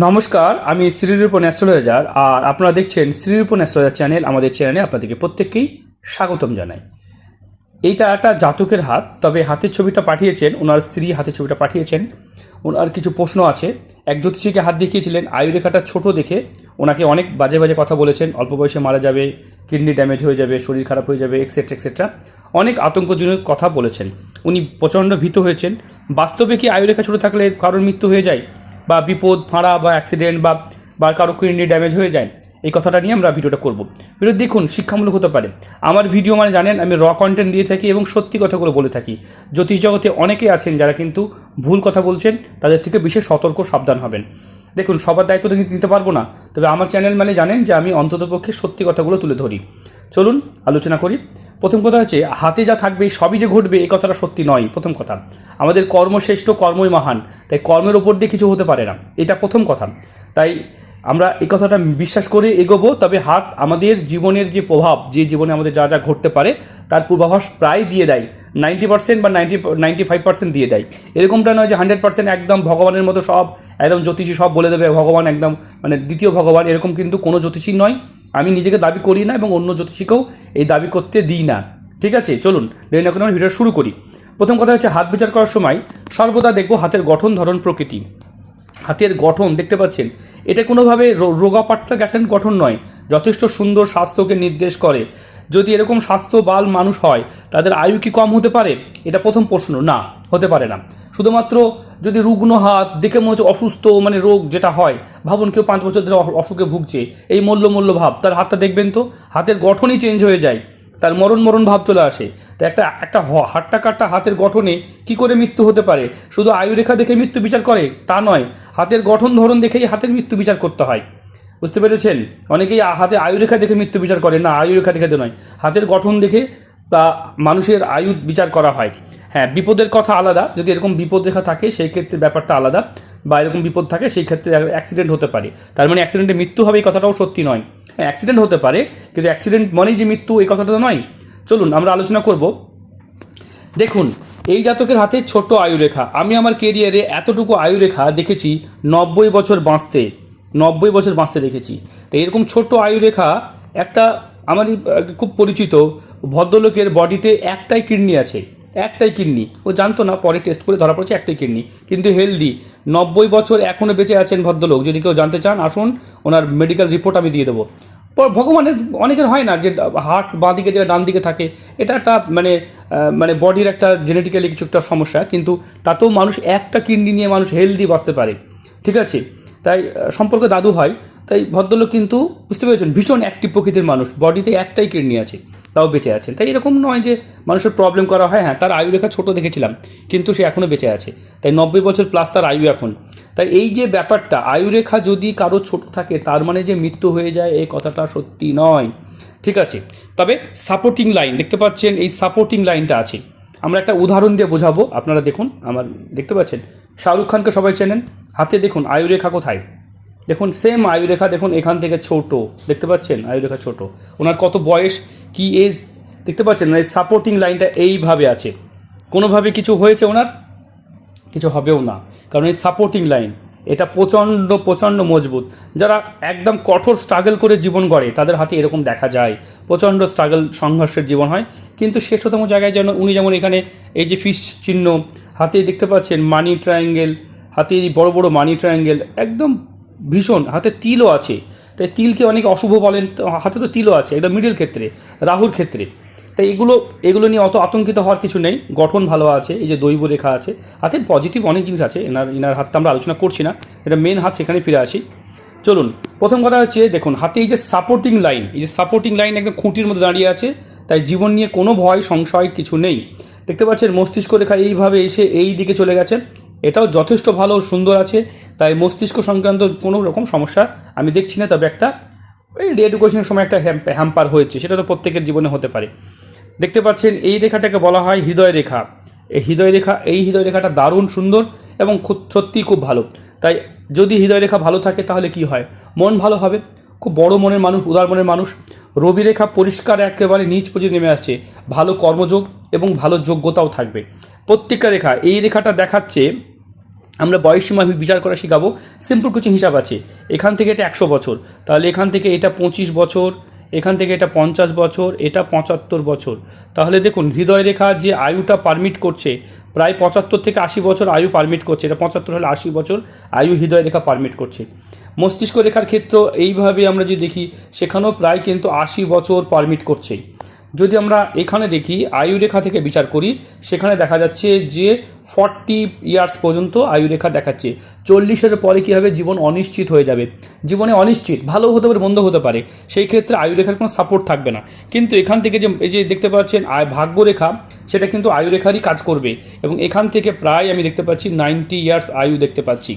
নমস্কার, আমি শ্রীরূপন অ্যাস্ট্রোলজার আর আপনারা দেখছেন শ্রীরূপন অ্যাস্ট্রোলজার চ্যানেল। আমাদের চ্যানেলে আপনাদেরকে প্রত্যেককেই স্বাগতম জানাই। এইটা একটা জাতকের হাত, তবে হাতের ছবিটা পাঠিয়েছেন, ওনার স্ত্রী হাতের ছবিটা পাঠিয়েছেন। ওনার কিছু প্রশ্ন আছে। এক জ্যোতিষীকে হাত দেখিয়েছিলেন, আয়ুরেখাটা ছোট দেখে। ওনাকে অনেক বাজে বাজে কথা বলেছেন, অল্প বয়সে মারা যাবে, কিডনি ড্যামেজ হয়ে যাবে, শরীর খারাপ হয়ে যাবে এক্সেট্রা এক্সেট্রা অনেক আতঙ্কজনক কথা বলেছেন। উনি প্রচণ্ড ভীত হয়েছেন। বাস্তবে কি আয়ুরেখা ছোট থাকলে কারোর মৃত্যু হয়ে যায়? বা বিপদ, ফাঁড়া বা অ্যাক্সিডেন্ট বা বা কারও কিডনি ড্যামেজ হয়ে যায়, এই কথাটা নিয়ে আমরা ভিডিওটা করব। ভিডিও দেখুন, শিক্ষামূলক হতে পারে। আমার ভিডিও মানে জানেন, আমি র কন্টেন্ট দিয়ে থাকি এবং সত্যি কথাগুলো বলে থাকি। জ্যোতিষ জগতে অনেকেই আছেন যারা কিন্তু ভুল কথা বলছেন, তাদের থেকে বিশেষ সতর্ক, সাবধান হবেন। দেখুন, সবার দায়িত্ব তো নিতে পারব না, তবে আমার চ্যানেল মানে জানেন যে আমি অন্ততপক্ষে সত্যি কথাগুলো তুলে ধরি। চলুন আলোচনা করি। প্রথম কথা হচ্ছে, হাতে যা থাকবে, সবই যে ঘটবে এই কথাটা সত্যি নয়। প্রথম কথা, আমাদের কর্মশ্রেষ্ঠ, কর্মই মহান। তাই কর্মের ওপর দিয়ে কিছু হতে পারে না। এটা প্রথম কথা। তাই আমরা এই কথাটা বিশ্বাস করে এগোবো, তবে হাত আমাদের জীবনের যে প্রভাব, যে জীবনে আমাদের যা যা ঘটতে পারে, তার পূর্বাভাস প্রায় দিয়ে দেয়। নাইনটি পার্সেন্ট বা নাইনটি নাইনটি ফাইভ পার্সেন্ট দিয়ে দেয়। এরকমটা নয় যে হান্ড্রেড পার্সেন্ট একদম ভগবানের মতো সব, একদম জ্যোতিষী সব বলে দেবে, ভগবান একদম মানে দ্বিতীয় ভগবান, এরকম কিন্তু কোনো জ্যোতিষী নয়। আমি নিজেকে দাবি করি না এবং অন্য জ্যোতিষীকেও এই দাবি করতে দিই না। ঠিক আছে? চলুন, দেন এখন আমরা ভিডিও শুরু করি। প্রথম কথা হচ্ছে, হাত বিচার করার সময় সর্বদা দেখব হাতের গঠন ধরন প্রকৃতি। হাতের গঠন, দেখতে পাচ্ছেন? এটা কোনোভাবে রো- রোগা পাটলা গ্যাঠেন গঠন নয়। যথেষ্ট সুন্দর স্বাস্থ্যকে নির্দেশ করে। যদি এরকম স্বাস্থ্য বাল মানুষ হয়, তাদের আয়ু কি কম হতে পারে? এটা প্রথম প্রশ্ন। না, হতে পারে না। শুধুমাত্র যদি রুগ্ন হাত, দেখে মনে হচ্ছে অসুস্থ মানে রোগ যেটা হয়, ভাবুন কেউ পাঁচ বছর ধরে অসুখে ভুগছে, এই মল্ল মল্ল ভাব, তার হাতটা দেখবেন তো? হাতের গঠনই চেঞ্জ হয়ে যায়, তার মরণ মরণ ভাব চলে আসে। তো একটা একটা হাট্টা কাট্টা হাতের গঠনে কি করে মৃত্যু হতে পারে? শুধু আয়ুরেখা দেখে মৃত্যু বিচার করে, তা নয়, হাতের গঠন ধরন দেখেই হাতের মৃত্যু বিচার করতে হয়। বুঝতে পেরেছেন? অনেকেই হাতে আয়ুরেখা দেখে মৃত্যু বিচার করে, না, আয়ুরেখা দেখে নয়, হাতের গঠন দেখে বা মানুষের আয়ু বিচার করা হয়। হ্যাঁ বিপদের কথা আলাদা। যদি এরকম বিপদ রেখা থাকে, সেই ক্ষেত্রে ব্যাপারটা আলাদা। বা এরকম বিপদ থাকে, সেই ক্ষেত্রে অ্যাক্সিডেন্ট হতে পারে। তার মানে অ্যাক্সিডেন্টে মৃত্যু হবে এই কথাটাও সত্যি নয়। হ্যাঁ অ্যাক্সিডেন্ট হতে পারে, কিন্তু অ্যাক্সিডেন্ট মানেই যে মৃত্যু, এই কথাটা তো নয়। চলুন, আমরা আলোচনা করব। দেখুন, এই জাতকের হাতে ছোট আয়ুরেখা। আমি আমার কেরিয়ারে এতটুকু আয়ুরেখা দেখেছি নব্বই বছর বাঁচতে। নব্বই বছর বাঁচতে দেখেছি। তো এরকম ছোট আয়ুরেখা একটা আমারই খুব পরিচিত। ভদ্রলোকের বডিতে একটাই কিডনি আছে। একটাই কিডনি। ও জানতো না, পরে টেস্ট করে ধরা পড়েছে একটাই কিডনি। কিন্তু হেলদি নব্বই বছর এখনও বেঁচে আছেন ভদ্রলোক। যদি কেউ জানতে চান, আসুন, ওনার মেডিকেল রিপোর্ট আমি দিয়ে দেবো। ভগবানের, অনেকের হয় না যে হার্ট বাঁ দিকে যেটা ডান দিকে থাকে। এটা একটা মানে মানে বডির একটা জেনেটিক্যালি কিছু একটা সমস্যা। কিন্তু তাতেও মানুষ একটা কিডনি নিয়ে মানুষ হেলদি বাঁচতে পারে। ঠিক আছে? তাই সম্পর্কে দাদু হয়। তাই ভদ্রলোক কিন্তু বুঝতে পেরেছেন, ভীষণ অ্যাক্টিভ প্রকৃতির মানুষ। বডিতে একটাই কিডনি আছে। তাও বেঁচে আছেন। তাই এরকম নয় যে মানুষের প্রবলেম করা হয়। হ্যাঁ তার আয়ু রেখা ছোটো দেখেছিলাম, কিন্তু সে এখনও বেঁচে আছে। তাই নব্বই বছর প্লাস তার আয়ু এখন। তাই এই যে ব্যাপারটা আয়ুরেখা যদি কারও ছোট থাকে, তার মানে যে মৃত্যু হয়ে যায়, এই কথাটা সত্যি নয়। ঠিক আছে? তবে সাপোর্টিং লাইন দেখতে পাচ্ছেন এই সাপোর্টিং লাইনটা আছে। আমরা একটা উদাহরণ দিয়ে বোঝাবো। আপনারা দেখুন, আমার, দেখতে পাচ্ছেন? শাহরুখ খানকে সবাই চেনেন? হাতে দেখুন আয়ুরেখা কোথায়? দেখুন সেম আয়ুরেখা দেখুন, এখান থেকে ছোট। দেখতে পাচ্ছেন? আয়ুরেখা ছোট। ওনার কত বয়স? কি এজ দেখতে পাচ্ছেন না, এই সাপোর্টিং লাইনটা এইভাবে আছে। কোনোভাবে কিছু হয়েছে ওনার? কিছু হবেও না। কারণ এই সাপোর্টিং লাইন এটা প্রচণ্ড প্রচণ্ড মজবুত। যারা একদম কঠোর স্ট্রাগল করে জীবন গড়ে, তাদের হাতে এরকম দেখা যায়। প্রচণ্ড স্ট্রাগল সংঘর্ষের জীবন হয়। কিন্তু শেষতম জায়গায় যেন উনি যেমন এখানে এই যে ফিস চিহ্ন হাতে দেখতে পাচ্ছেন মানি ট্রায়াঙ্গেল হাতে এই বড় বড় মানি ট্রায়াঙ্গেল একদম ভীষণ, হাতে তিলও আছে। তাই তিলকে অনেকে অশুভ বলেন হাতে তো তিলও আছে একদম মিডিল ক্ষেত্রে, রাহুর ক্ষেত্রে। তাই এগুলো এগুলো নিয়ে অত আতঙ্কিত হওয়ার কিছু নেই, গঠন ভালো আছে, এই যে দৈব রেখা আছে, হাতে পজিটিভ অনেক জিনিস আছে, এনার এনার হাতটা আমরা আলোচনা করছি না, এটা মেন হাত সেখানে ফিরে আসি। চলুন, প্রথম কথা হচ্ছে, দেখুন, হাতে এই যে সাপোর্টিং লাইন এই যে সাপোর্টিং লাইন একদম খুঁটির মধ্যে দাঁড়িয়ে আছে, তাই জীবন নিয়ে কোনো ভয়, সংশয় কিছু নেই। দেখতে পাচ্ছেন, মস্তিষ্ক রেখা এইভাবে এসে এই দিকে চলে গেছে এটাও যথেষ্ট ভালো সুন্দর আছে। তাই মস্তিষ্ক সংক্রান্ত কোনো রকম সমস্যা আমি দেখছি না। তবে একটা এই রিএডুকেশনের সময় একটা হ্যাম্পার হয়েছে। সেটা তো প্রত্যেকের জীবনে হতে পারে। দেখতে পাচ্ছেন, এই রেখাটাকে বলা হয় হৃদয় রেখা। এই হৃদয় রেখা, এই হৃদয় রেখাটা দারুণ সুন্দর এবং খুব সত্যিই খুব ভালো। তাই যদি হৃদয় রেখা ভালো থাকে, তাহলে কি হয়? মন ভালো হবে। খুব বড় মনের মানুষ, উদার মনের মানুষ। রবি রেখা পরিষ্কার, একেবারে নিচ পর্যন্ত নেমে আসছে। ভালো কর্মযোগ এবং ভালো যোগ্যতাও থাকবে। প্রত্যেকটা রেখা, এই রেখাটা দেখাচ্ছে আমরা বয়স সীমা বিচার করা শেখাবো। সিম্পল কিছু হিসাব আছে। এখান থেকে এটা একশো বছর। তাহলে এখান থেকে এটা পঁচিশ বছর, এখান থেকে এটা পঞ্চাশ বছর, এটা পঁচাত্তর বছর। তাহলে দেখুন, হৃদয় রেখা যে আয়ুটা পারমিট করছে, প্রায় পঁচাত্তর থেকে আশি বছর আয়ু পারমিট করছে। এটা পঁচাত্তর হলে আশি বছর আয়ু হৃদয় রেখা পারমিট করছে। মস্তিষ্ক রেখার ক্ষেত্র এইভাবে আমরা যদি দেখি, সেখানেও প্রায় কিন্তু আশি বছর পারমিট করছে। যদি আমরা এখানে দেখি আয়ু রেখা থেকে বিচার করি, সেখানে দেখা যাচ্ছে যে ফর্টি ইয়ার্স পর্যন্ত আয়ু রেখা দেখাচ্ছে। চল্লিশের পরে কী হবে? জীবন অনিশ্চিত হয়ে যাবে। জীবনে অনিশ্চিত, ভালো হতে পারে, মন্দ হতে পারে, সেই ক্ষেত্রে আয়ু রেখার কোনো সাপোর্ট থাকবে না। কিন্তু এখান থেকে যে, এই যে দেখতে পাচ্ছেন, আয় ভাগ্যরেখা সেটা কিন্তু আয়ু রেখারই কাজ করবে। এবং এখান থেকে প্রায় আমি দেখতে পাচ্ছি নাইনটি ইয়ার্স আয়ু দেখতে পাচ্ছি।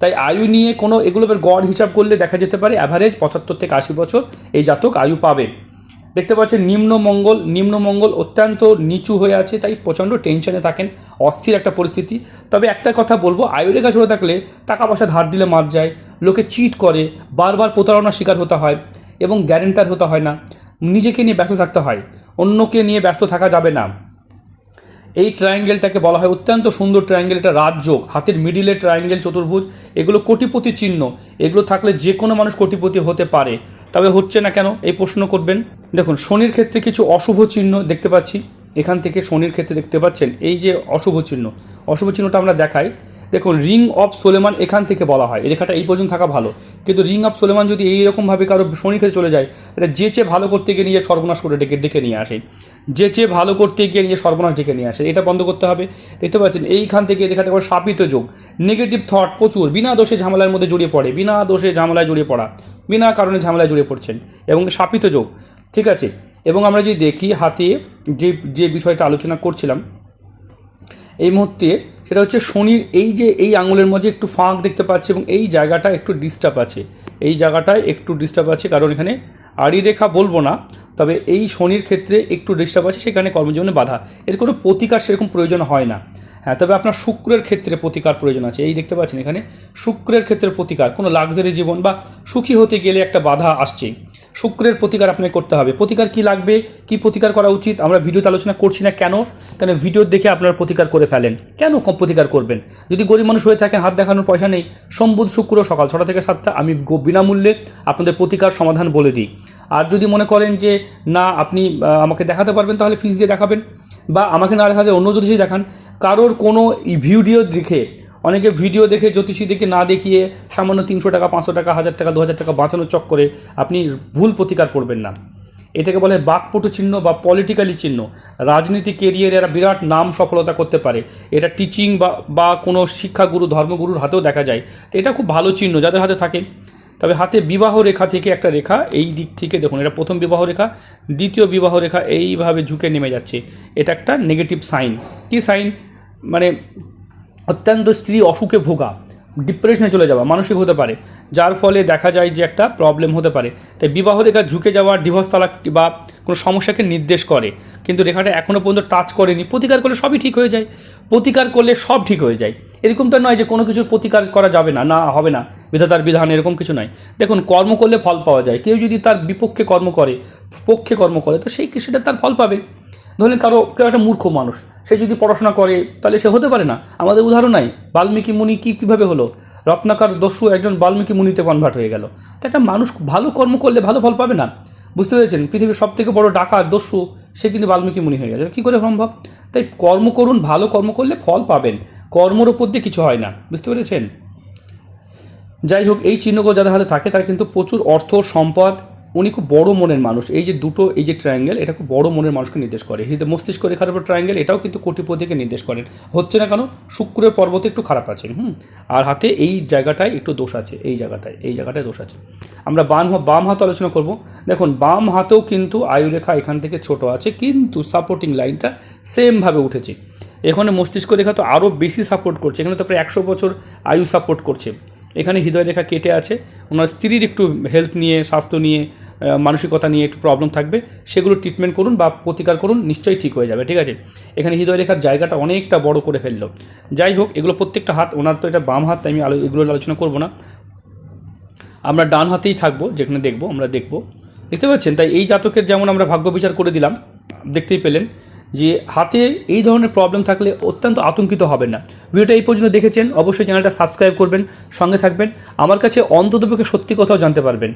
তাই আয়ু নিয়ে কোনো এগুলো গড় হিসাব করলে দেখা যেতে পারে অ্যাভারেজ পঁচাত্তর থেকে আশি বছর এই জাতক আয়ু পাবে। দেখতে পাচ্ছেন নিম্নমঙ্গল নিম্নমঙ্গল অত্যন্ত নিচু হয়ে আছে, তাই প্রচণ্ড টেনশনে থাকেন। অস্থির একটা পরিস্থিতি। তবে একটা কথা বলব আয়ুরেখা চলে থাকলে টাকা পয়সা ধার দিলে মার যায়, লোকে চিট করে, বারবার প্রতারণার শিকার হতে হয় এবং গ্যারেন্টার হতে হয় না। নিজেকে নিয়ে ব্যস্ত থাকতে হয়, অন্যকে নিয়ে ব্যস্ত থাকা যাবে না। এই ট্রায়াঙ্গেলটাকে বলা হয় অত্যন্ত সুন্দর ট্রায়াঙ্গেল এটা রাজযোগ হাতের মিডিলে ট্রায়াঙ্গেল চতুর্ভুজ, এগুলো কোটিপতি চিহ্ন। এগুলো থাকলে যে কোনো মানুষ কোটিপতি হতে পারে। তবে হচ্ছে না কেন? এই প্রশ্ন করবেন। দেখুন, শনির ক্ষেত্রে কিছু অশুভ চিহ্ন দেখতে পাচ্ছি। এখান থেকে শনির ক্ষেত্রে দেখতে পাচ্ছেন, এই যে অশুভ চিহ্ন। অশুভ চিহ্নটা আমরা দেখাই। দেখুন রিং অফ সোলেমান এখান থেকে বলা হয়। রেখাটা এই পর্যন্ত থাকা ভালো। কিন্তু রিং অফ সোলেমান যদি এইরকমভাবে কারও শনি ক্ষেত্রে চলে যায়, এটা যে চেয়ে ভালো করতে গিয়ে নিয়ে সর্বনাশ করে ডেকে ডেকে নিয়ে আসে। যে চেয়ে ভালো করতে গিয়ে নিয়ে সর্বনাশ ডেকে নিয়ে আসে। এটা বন্ধ করতে হবে। দেখতে পাচ্ছেন, এইখান থেকে রেখাটা আবার শাপিত যোগ। নেগেটিভ থট প্রচুর। বিনা দোষে ঝামেলার মধ্যে জড়িয়ে পড়ে। বিনা দোষে ঝামেলায় জড়িয়ে পড়া। বিনা কারণে ঝামেলায় জড়িয়ে পড়ছেন। এবং শাপিত যোগ। ঠিক আছে? এবং আমরা যদি দেখি হাতে যে যে বিষয়টা আলোচনা করছিলাম, এই মুহূর্তে সেটা হচ্ছে শনির এই যে এই আঙুলের মধ্যে একটু ফাঁক দেখতে পাচ্ছি এবং এই জায়গাটা একটু ডিস্টার্ব আছে। এই জায়গাটায় একটু ডিস্টার্ব আছে, কারণ এখানে আড়ি রেখা বলব না, তবে এই শনির ক্ষেত্রে একটু ডিস্টার্ব আছে, সেখানে কর্মজীবনে বাধা। এর কোনো প্রতিকার সেরকম প্রয়োজন হয় না। হ্যাঁ তবে আপনার শুক্রের ক্ষেত্রে প্রতিকার প্রয়োজন আছে। এই দেখতে পাচ্ছেন এখানে, শুক্রের ক্ষেত্রে প্রতিকার। কোনো লাক্সারি জীবন বা সুখী হতে গেলে একটা বাধা আসছে। শুক্রের প্রতিকার আপনাকে করতে হবে। প্রতিকার কি লাগবে? কি প্রতিকার করা উচিত? আমরা ভিডিওতে আলোচনা করছি না কেন? কেন ভিডিও দেখে আপনারা প্রতিকার করে ফেলেন। কেন প্রতিকার করবেন? যদি গরিব মানুষ হয়ে থাকেন, হাত দেখানোর পয়সা নেই, সম্বুধ শুক্র সকাল ছটা থেকে সাতটা, আমি বিনামূল্যে আপনাদের প্রতিকার সমাধান বলে দিই। আর যদি মনে করেন যে, না, আপনি আমাকে দেখাতে পারবেন, তাহলে ফিস দিয়ে দেখাবেন। বা, আমাকে না দেখাতে অন্য জ্যোতিষী দেখান। কারোর কোনো ভিডিও দেখে অনেকে ভিডিও দেখে জ্যোতিষী দেখে না দেখিয়ে সামান্য তিনশো টাকা, পাঁচশো টাকা, হাজার টাকা, দু হাজার টাকা বাঁচানোর চক্করে আপনি ভুল প্রতিকার করবেন না। এটাকে বলে বাকপটু চিহ্ন বা পলিটিক্যালি চিহ্ন। রাজনীতি কেরিয়ারে এরা বিরাট নাম সফলতা করতে পারে। এটা টিচিং বা বা কোনো শিক্ষাগুরু, ধর্মগুরুর হাতেও দেখা যায়। তো এটা খুব ভালো চিহ্ন যাদের হাতে থাকে। তবে হাতে বিবাহ রেখা থেকে একটা রেখা, এই দিক থেকে দেখুন, এটা প্রথম বিবাহ রেখা, দ্বিতীয় বিবাহ রেখা এইভাবে ঝুঁকে নেমে যাচ্ছে। এটা একটা নেগেটিভ সাইন কি সাইন মানে অত্যন্ত স্ত্রী অসুখে ভোগা ডিপ্রেশনে চলে যাওয়া, মানসিক হতে পারে, যার ফলে দেখা যায় যে একটা প্রবলেম হতে পারে। তাই বিবাহ রেখা ঝুঁকে যাওয়া ডিভোর্স তালাক বা কোনো সমস্যাকে নির্দেশ করে। কিন্তু রেখাটা এখনও পর্যন্ত টাচ করেনি। প্রতিকার করলে সবই ঠিক হয়ে যায়। প্রতিকার করলে সব ঠিক হয়ে যায়। এরকমটা নয় যে কোনো কিছুর প্রতিকার করা যাবে না না, হবে না। বিধাতার বিধান এরকম কিছু নয়। দেখুন, কর্ম করলে ফল পাওয়া যায়। কেউ যদি তার বিপক্ষে কর্ম করে, পক্ষে কর্ম করে, তো সেই সেটা তার ফল পাবে। ধরুন কারও কেউ একটা মূর্খ মানুষ। সে যদি পড়াশোনা করে, তাহলে সে হতে পারে না। আমাদের উদাহরণ নাই। বাল্মীকি মুনি কী কীভাবে হলো? রত্নাকার দস্যু একজন বাল্মীকি মুনিতে কনভার্ট হয়ে গেল। তো একটা মানুষ ভালো কর্ম করলে ভালো ফল পাবে না। বুঝতে পেরেছেন? পৃথিবীর সব থেকে বড় ডাকাত, দস্যু, সে কিন্তু বাল্মীকি মুনি হয়ে গেছে কী করে সম্ভব? তাই কর্ম করুন, ভালো কর্ম করলে ফল পাবেন। কর্মর উপর দিয়ে কিছু হয় না। বুঝতে পেরেছেন? যাই হোক, এই চিহ্নগুলো যাদের হাতে থাকে, তার কিন্তু প্রচুর অর্থ, সম্পদ উনি খুব বড় মনের মানুষ। এই যে দুটো, এই যে ট্রায়াঙ্গেল এটা খুব বড় মনের মানুষকে নির্দেশ করে। হৃদয় মস্তিষ্ক রেখার উপর ট্রায়াঙ্গেল এটাও কিন্তু কোটিপতিকে নির্দেশ করেন হচ্ছে না কেন? শুক্রের পর্বতে একটু খারাপ আছে, হুম? আর হাতে এই জায়গাটায় একটু দোষ আছে, এই জায়গাটায় এই জায়গাটায় দোষ আছে। আমরা বাম বাম হাত আলোচনা করব। দেখুন, বাম হাতেও কিন্তু আয়ুরেখা এখান থেকে ছোট আছে, কিন্তু সাপোর্টিং লাইনটা সেমভাবে উঠেছে। এখানে মস্তিষ্ক রেখা তো আরও বেশি সাপোর্ট করছে। এখানে তো প্রায় একশো বছর আয়ু সাপোর্ট করছে। এখানে হৃদয় রেখা কেটে আছে। ওনার স্ত্রীর একটু হেলথ নিয়ে, স্বাস্থ্য নিয়ে মানসিকতা নিয়ে একটু প্রবলেম থাকবে। সেগুলো ট্রিটমেন্ট করুন বা প্রতিকার করুন, নিশ্চয়ই ঠিক হয়ে যাবে, ঠিক আছে? এখানে হৃদয় রেখার জায়গাটা অনেকটা বড় করে ফেলল। যাই হোক, এগুলো প্রত্যেকটা হাত, ওনার তো এটা বাম হাত আমি আলো এগুলো আলোচনা করব না। আমরা ডান হাতেই থাকব, যেখানে দেখব, আমরা দেখব। দেখতে পাচ্ছেন? তাই এই জাতকের যেমন আমরা ভাগ্য বিচার করে দিলাম, দেখতেই পেলেন। যে হাতে এই ধরনের প্রবলেম থাকলে অত্যন্ত আতঙ্কিত হবেন না। ভিডিওটা এই পর্যন্ত দেখেছেন, অবশ্যই চ্যানেলটা সাবস্ক্রাইব করবেন, সঙ্গে থাকবেন। আমার কাছে অন্ততপক্ষে সত্যি কথাও জানতে পারবেন।